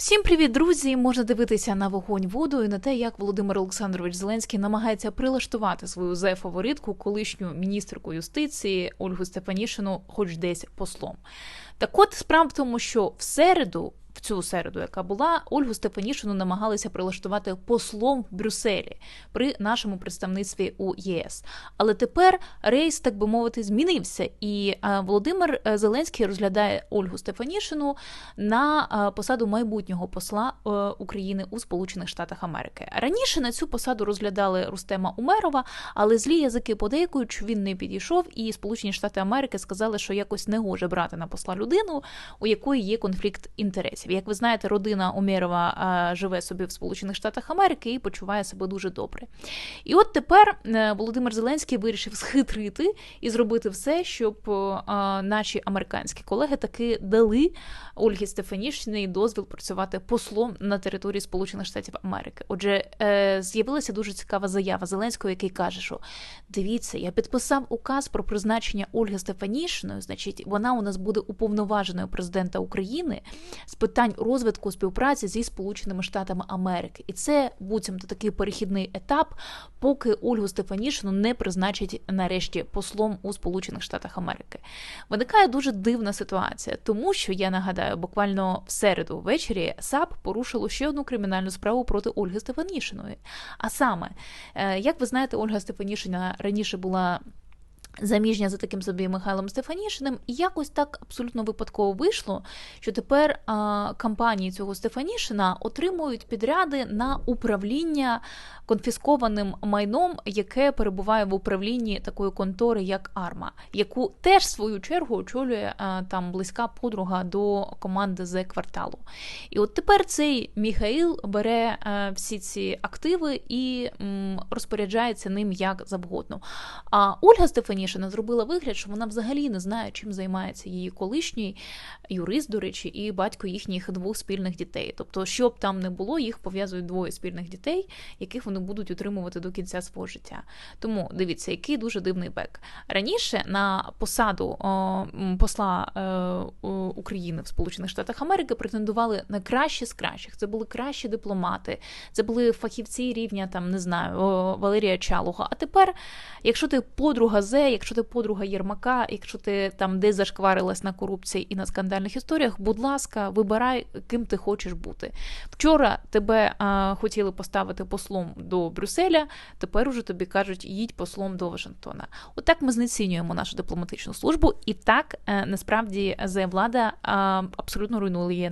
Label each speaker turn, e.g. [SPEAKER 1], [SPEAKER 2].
[SPEAKER 1] Всім привіт, друзі! Можна дивитися на вогонь воду і на те, як Володимир Олександрович Зеленський намагається прилаштувати свою зе-фаворитку, колишню міністерку юстиції Ольгу Степанішину, хоч десь послом. Так от справа в тому, що в середу. Цю середу, яка була, Ольгу Стефанішину намагалися прилаштувати послом в Брюсселі при нашому представництві у ЄС. Але тепер рейс, так би мовити, змінився, і е, Володимир е, Зеленський розглядає Ольгу Стефанішину на е, посаду майбутнього посла України у Сполучених Штатах Америки. Раніше на цю посаду розглядали Рустема Умерова, але злі язики подейкують, що він не підійшов, і Сполучені Штати Америки сказали, що якось не гоже брати на посла людину, у якої є конфлікт інтересів. Як ви знаєте, родина Умєрова е, живе собі в Сполучених Штатах Америки і почуває себе дуже добре. І от тепер е, Володимир Зеленський вирішив схитрити і зробити все, щоб е, наші американські колеги таки дали Ольгі Стефанішині дозвіл працювати послом на території Сполучених Штатів Америки. Отже, е, з'явилася дуже цікава заява Зеленського, який каже, що дивіться, я підписав указ про призначення Ольги Стефанішиної. Значить, вона у нас буде уповноваженою президента України з питань розвитку співпраці зі Сполученими Штатами Америки. І це буцімто такий перехідний етап, поки Ольгу Стефанішину не призначать нарешті послом у Сполучених Штатах Америки. Виникає дуже дивна ситуація, тому що я нагадаю, буквально в середу ввечері САП порушило ще одну кримінальну справу проти Ольги Стефанішиної. А саме, е, як ви знаєте, Ольга Стефанішина раніше була. Заміжня за таким собі Михайлом Стефанішиним, і якось так абсолютно випадково вийшло, що тепер а, компанії цього Стефанішина отримують підряди на управління конфіскованим майном, яке перебуває в управлінні такої контори, як Арма, яку теж в свою чергу очолює а, там близька подруга до команди з кварталу. І от тепер цей Міхаїл бере а, всі ці активи і м, розпоряджається ним як завгодно. А Ольга Стефанішина зробила вигляд, що вона взагалі не знає, чим займається її колишній юрист, до речі, і батько їхніх двох спільних дітей. Тобто, що б там не було, їх пов'язують двоє спільних дітей, яких вони будуть утримувати до кінця свого життя. Тому дивіться, який дуже дивний бек. Раніше на посаду о, посла е, України в Сполучених Штатах Америки претендували на кращі з кращих. Це були кращі дипломати, це були фахівці рівня там, не знаю, о, Валерія Чалуга. А тепер, якщо ти подруга Зе, якщо ти подруга Єрмака, якщо ти там десь зашкварилась на корупції і на скандальних історіях, будь ласка, вибирай, ким ти хочеш бути. Вчора тебе а, хотіли поставити послом до Брюсселя, тепер уже тобі кажуть, їдь послом до Вашингтона. Отак ми знецінюємо нашу дипломатичну службу, і так е, насправді зе влада абсолютно руйнує